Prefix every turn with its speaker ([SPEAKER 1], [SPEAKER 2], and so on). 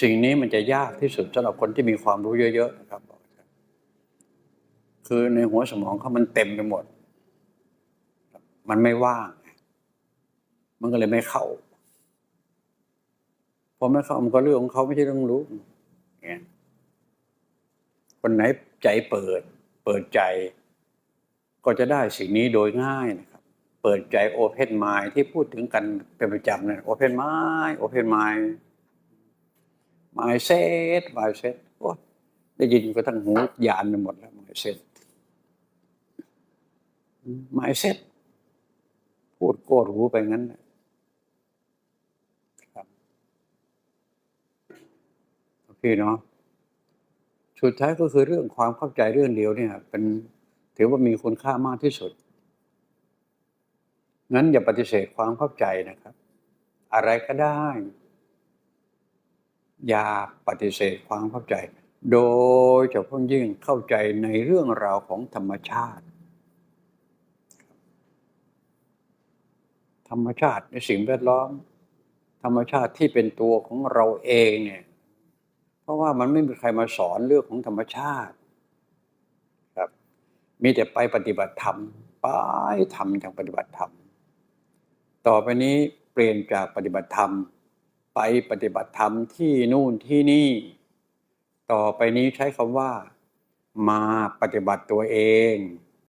[SPEAKER 1] สิ่งนี้มันจะยากที่สุดสำหรับคนที่มีความรู้เยอะๆนะครับคือในหัวสมองเขามันเต็มไปหมด มันไม่ว่าง มันก็เลยไม่เข้าพอไม่เข้ามันก็เรื่องของเขาไม่ใช่เรื่องรู้เนี่ยคนไหนใจเปิด เปิดใจ ก็จะได้สิ่งนี้โดยง่ายนะครับ เปิดใจโอเพนไมล์ที่พูดถึงกันเป็นประจำเนี่ยโอเพนไมล์โอเพนไมล์ ไมล์เซตไมล์เซตโอ้ได้ยินก็ทั้งหูยานไปหมดแล้วไมล์เซตไมล์เซตพูดโกรหูไปงั้นนะครับโอเคเนาะสุดท้ายก็คือเรื่องความเข้าใจเรื่องเดียวเนี่ย เป็นถือว่ามีคุณค่ามากที่สุด งั้นอย่าปฏิเสธความเข้าใจนะครับ อะไรก็ได้ อย่าปฏิเสธความเข้าใจ โดยเฉพาะยิ่งเข้าใจในเรื่องราวของธรรมชาติ ธรรมชาติในสิ่งแวดล้อม ธรรมชาติที่เป็นตัวของเราเองเนี่ยเพราะว่ามันไม่มีใครมาสอนเรื่องของธรรมชาติครับมีแต่ไปปฏิบัติธรรมไปทำอย่างปฏิบัติธรรม ต่อไปนี้เปลี่ยนจากปฏิบัติธรรม ไปปฏิบัติธรรมที่นู่นที่นี่ ต่อไปนี้ใช้คำว่า มาปฏิบัติตัวเอง